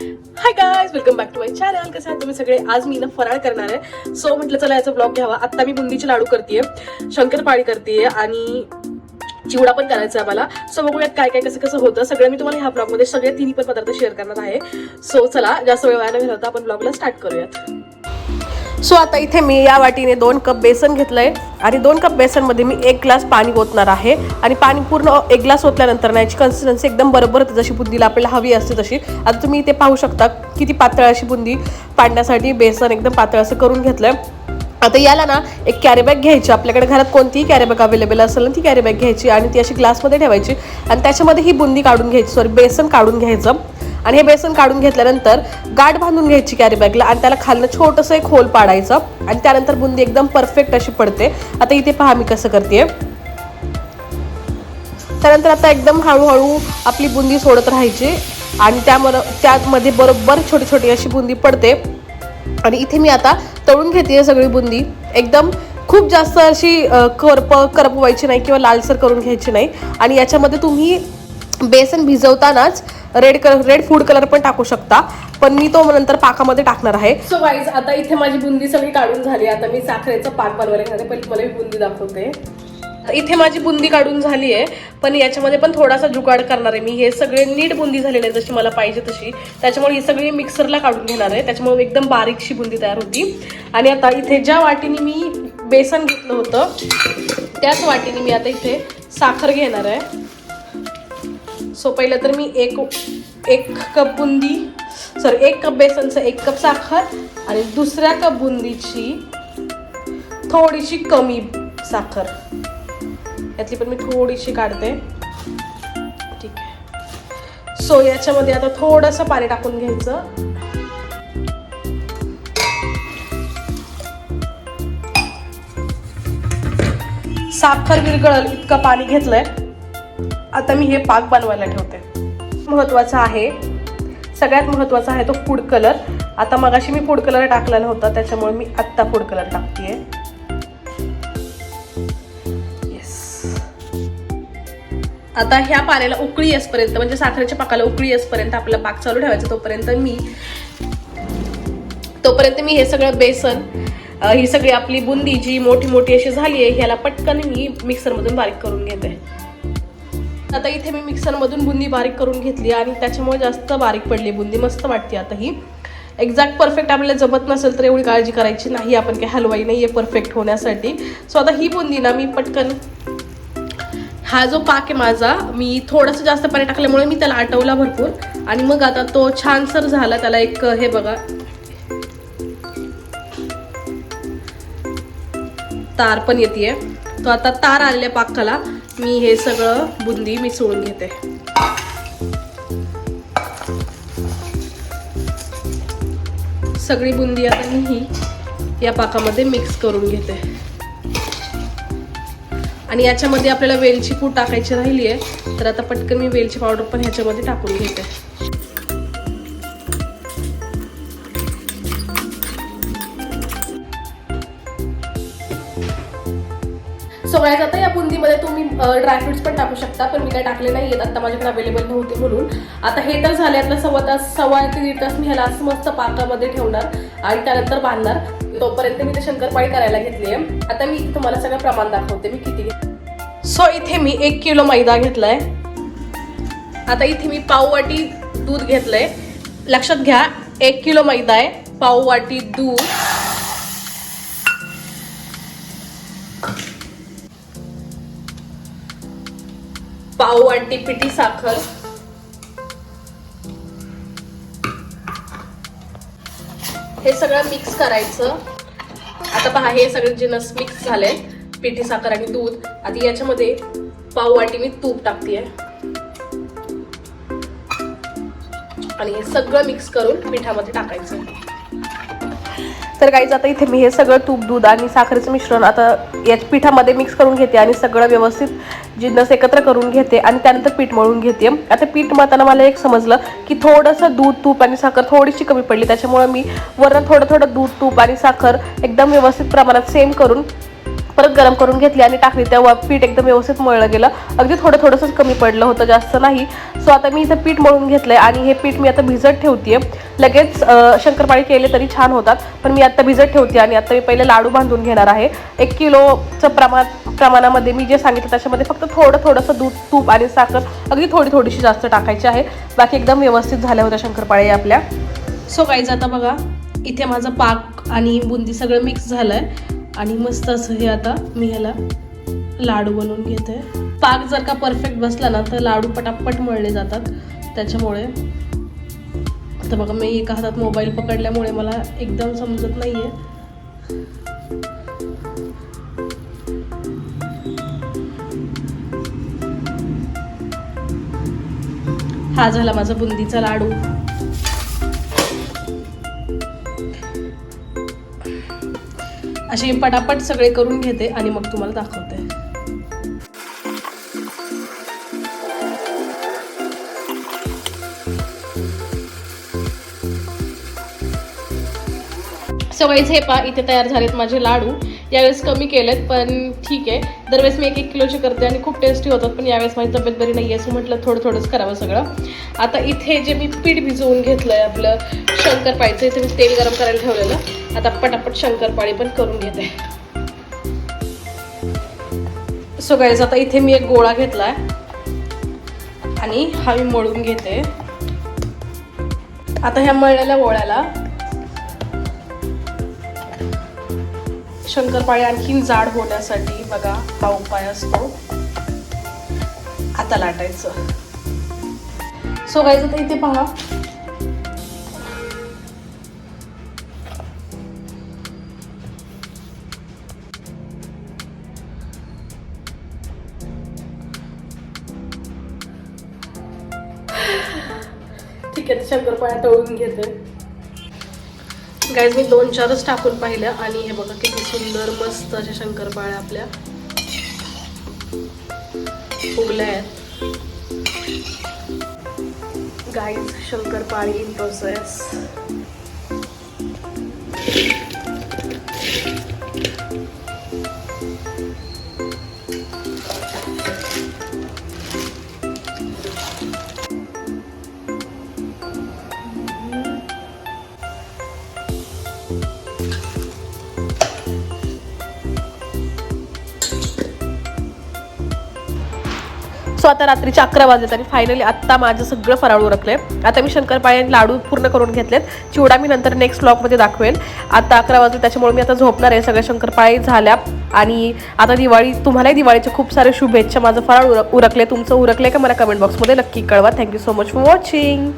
Hi guys welcome back to my channel कसं तुम्ही सगळे? आज मी ना फराळ करणार आहे. सो म्हटलं चला याचा ब्लॉग घ्यावा. आता मी बुंदीचे लाडू करतेय शंकरपाळी करतेय आणि चिवडा पण करायचा आहे मला सो बघूयात काय काय कसं कसं होतं. सगळं मी तुम्हाला ह्या ब्लॉगमध्ये सगळे तिन्ही पण पदार्थ शेअर करणार आहे. सो चला जास्त वेळ व्हायला घालवता आपण ब्लॉगला स्टार्ट करूयात. सो आता इथे मी या वाटीने दोन कप बेसन घेतलं आहे आणि दोन कप बेसनमध्ये मी एक ग्लास पाणी ओतणार आहे. आणि पाणी पूर्ण एक ग्लास ओतल्यानंतर ना याची कन्सिस्टन्सी एकदम बरोबर होते जशी बुंदीला आपल्याला हवी असते तशी. आता तुम्ही इथे पाहू शकता किती पातळ अशी बुंदी पाडण्यासाठी बेसन एकदम पातळ असं करून घेतलंय. आता याला ना एक कॅरीबॅग घ्यायची. आपल्याकडे घरात कोणतीही कॅरीबॅग अवेलेबल असेल ना ती कॅरीबॅग घ्यायची आणि ती अशी ग्लासमध्ये ठेवायची. आणि त्याच्यामध्ये ही बुंदी काढून घ्यायची. सॉरी बेसन काढून घ्यायचं. आणि हे बेसन काढून घेतल्यानंतर गाठ बांधून घ्यायची कॅरी बॅगला आणि त्याला खालनं छोटंसं एक होल पाडायचं. आणि त्यानंतर बुंदी एकदम परफेक्ट अशी पडते. आता इथे पहा मी कसं करते त्यानंतर आता एकदम हळूहळू आपली बुंदी सोडत राहायची. आणि त्यामध्ये त्यामध्ये बरोबर छोटी छोटी अशी बुंदी पडते. आणि इथे मी आता तळून घेते सगळी बुंदी. एकदम खूप जास्त अशी करप करप करपवायची नाही किंवा लालसर करून घ्यायची नाही. आणि याच्यामध्ये तुम्ही बेसन भिजवतानाच red colour red food colour पण टाकू शकता. पण मी तो नंतर पाकामध्ये टाकणार आहे. सो वाईज आता इथे माझी बुंदी सगळी काढून झाली. आता मी साखरेचा पाक बनवायला घेणार आहे. पहिले मला मी बुंदी दाखवते. इथे माझी बुंदी काढून झाली आहे. पण याच्यामध्ये पण थोडासा जुगाड करणार आहे मी. हे सगळे नीट बुंदी झालेले आहे जशी मला पाहिजे तशी. त्याच्यामुळे ही सगळी मिक्सरला काढून घेणार आहे. त्याच्यामुळे एकदम बारीकशी बुंदी तयार होती. आणि आता इथे ज्या वाटीने मी बेसन घेतलं होतं त्याच वाटीने मी आता इथे साखर घेणार आहे. सो पहिलं तर मी एक एक कप बुंदी सॉरी एक कप बेसनचं एक कप साखर आणि दुसऱ्या कप बुंदीची थोडीशी कमी साखर. यातली पण मी थोडीशी काढते. ठीक आहे. सो याच्यामध्ये आता थोडंसं पाणी टाकून घ्यायचं. साखर विरगळल इतकं पाणी घेतलंय. आता मी हे पाक बनवायला ठेवते. महत्त्वाचा आहे सगळ्यात महत्त्वाचा आहे तो फूड कलर आता मगाशी मी फूड कलर टाकलेला होता त्याच्यामुळे मी आत्ता फूड कलर टाकतेय. आता ह्या पाण्याला उकळी येसपर्यंत म्हणजे साखरेच्या पाकाला उकळी येसपर्यंत आपला पाक चालू ठेवायचा तोपर्यंत मी तोपर्यंत मी हे सगळं बेसन ही सगळी आपली बुंदी जी मोठी मोठी अशी झाली आहे ह्याला पटकन मी मिक्सरमधून बारीक करून घेते. आता इथे मी मिक्सरमधून बुंदी बारीक करून घेतली आणि त्याच्यामुळे जास्त बारीक पडली. बुंदी मस्त वाटते आता ही एक्झॅक्ट परफेक्ट आपल्याला जमत नसेल तर एवढी काळजी करायची नाही. आपण काही हलवाई नाही आहे परफेक्ट होण्यासाठी. सो आता ही बुंदी ना मी पटकन हा जो पाक आहे माझा मी थोडंसं जास्त पाणी टाकल्यामुळे मी त्याला आटवला भरपूर. आणि मग आता तो छानसर झाला. त्याला एक हे बघा. तार पण येते तो आता तार आलेल्या पाकाला. मी हे सगळं बुंदी मिसळून घेते. सगळी बुंदी आता मी ही या पाकामध्ये मिक्स करून घेते. आणि याच्यामध्ये आपल्याला वेलची पूड टाकायची राहिली आहे तर आता पटकन मी वेलची पावडर पण ह्याच्यामध्ये टाकून घेते. सो आता या बुंदीमध्ये तुम्ही ड्रायफ्रुट्स पण टाकू शकता पण मी काय टाकले नाही आहेत आता माझ्याकडे अवेलेबल नव्हते म्हणून. आता हे तर झाले आता सव्वा तास सव्वा ते दीड तास मी ह्याला असं मस्त पाकामध्ये ठेवणार आणि त्यानंतर बांधणार. तोपर्यंत मी ते शंकरपाळी करायला घेतली आहे आता मी तुम्हाला सगळं प्रमाण दाखवते. मी किती सो इथे मी एक किलो मैदा घेतलाय. आता इथे मी पाव वाटी दूध घेतलंय. लक्षात घ्या एक किलो मैदा आहे. पाव वाटी दूध. पाव वाटी पिठी साखर. हे सगळं मिक्स करायचं. आता पहा हे सगळे जिनस मिक्स झाले. पिठी साखर आणि दूध. आधी याच्यामध्ये पाव वाटी मी तूप टाकतेय. आणि हे सगळं मिक्स करून पिठामध्ये टाकायचं. तर काहीच आता इथे मी हे सगळं तूप दूध आणि साखरेचं मिश्रण आता याच पिठामध्ये मिक्स करून घेते आणि सगळं व्यवस्थित जिन्नस एकत्र करून घेते आणि त्यानंतर पीठ मळून घेते. आता पीठ मळताना मला एक समजलं की थोडंसं दूध तूप आणि साखर थोडीशी कमी पडली. त्याच्यामुळं मी वरण थोडं थोडं दूध तूप आणि साखर एकदम व्यवस्थित प्रमाणात सेम करून परत गरम करून घेतली आणि टाकली तेव्हा पीठ एकदम व्यवस्थित मळलं गेलं. अगदी थोडं थोडंसंच कमी पडलं होतं जास्त नाही. सो आता मी इथं पीठ मळून घेतलं आहे आणि हे पीठ मी आता भिजत ठेवते लगेच शंकरपाळी केले तरी छान होतात पण मी आत्ता भिजत ठेवते आणि आता मी पहिले लाडू बांधून घेणार आहे. एक किलोचं प्रमाण प्रमाणामध्ये मी जे सांगितलं त्याच्यामध्ये फक्त थोडं थोडंसं दूध तूप आणि साखर अगदी थोडी थोडीशी जास्त टाकायची आहे. बाकी एकदम व्यवस्थित झाल्या होत्या शंकरपाळी आपल्या. सो काही जाता बघा इथे माझं पाक आणि बुंदी सगळं मिक्स झालं आहे आणि मस्त असं हे आता मी ह्याला लाडू बनवून घेते. पाक जर का परफेक्ट बसला ना तर लाडू पटापट मळले जातात. त्याच्यामुळे तर बघा मी एका हातात मोबाईल पकडल्यामुळे मला एकदम समजत नाही आहे हा झाला माझा बुंदीचा लाडू. अशी पटापट सगळे करून घेते आणि मग तुम्हाला दाखवते. सवयीच हे पा इथे तयार झालेत माझे लाडू. यावेळेस कमी केलेत पण ठीक आहे. दरवेळेस मी एक एक किलोचे करते आणि खूप टेस्टी होतात पण यावेळेस माझी तब्येत बरी नाही आहे असं म्हटलं थोडं थोडंच करावं सगळं. आता इथे जे मी पीठ भिजवून घेतलं आहे आपलं शंकरपाळीचं इथे मी तेल गरम करायला ठेवलेलं. आता पटापट शंकरपाळी पण करून घेते. सो गाईज आता इथे मी एक गोळा घेतला आहे आणि हा मी मळून घेते. आता ह्या मळलेल्या गोळ्याला शंकरपाळे आणखीन जाड होण्यासाठी बघा हा उपाय असतो. आता लाटायचं. सोगायचं तर इथे पहा. ठीक आहे शंकरपाळ्या तळून घेते. गाईज मी दोन चारच टाकून पाहिलं आणि हे बघा किती सुंदर मस्त अशा शंकरपाळ्या आपल्या. फुगल्या आहेत. गाईज शंकरपाळी इन प्रोसेस सो आता रात्रीचे अकरा वाजलेत आणि फायनली आत्ता माझं सगळं फराळ उरकलंय. आता मी शंकरपाळे आणि लाडू पूर्ण करून घेतलेत. चिवडा मी नंतर नेक्स्ट ब्लॉगमध्ये दाखवेल आता अकरा वाजले त्याच्यामुळे मी आता झोपणार आहे. सगळ्या शंकरपाळी झाल्या. आणि आता दिवाळी तुम्हालाही दिवाळीच्या खूप सारे शुभेच्छा. माझं फराळ उरक उरकले तुमचं उरकलं का मला कमेंट बॉक्समध्ये नक्की कळवा. Thank you so much for watching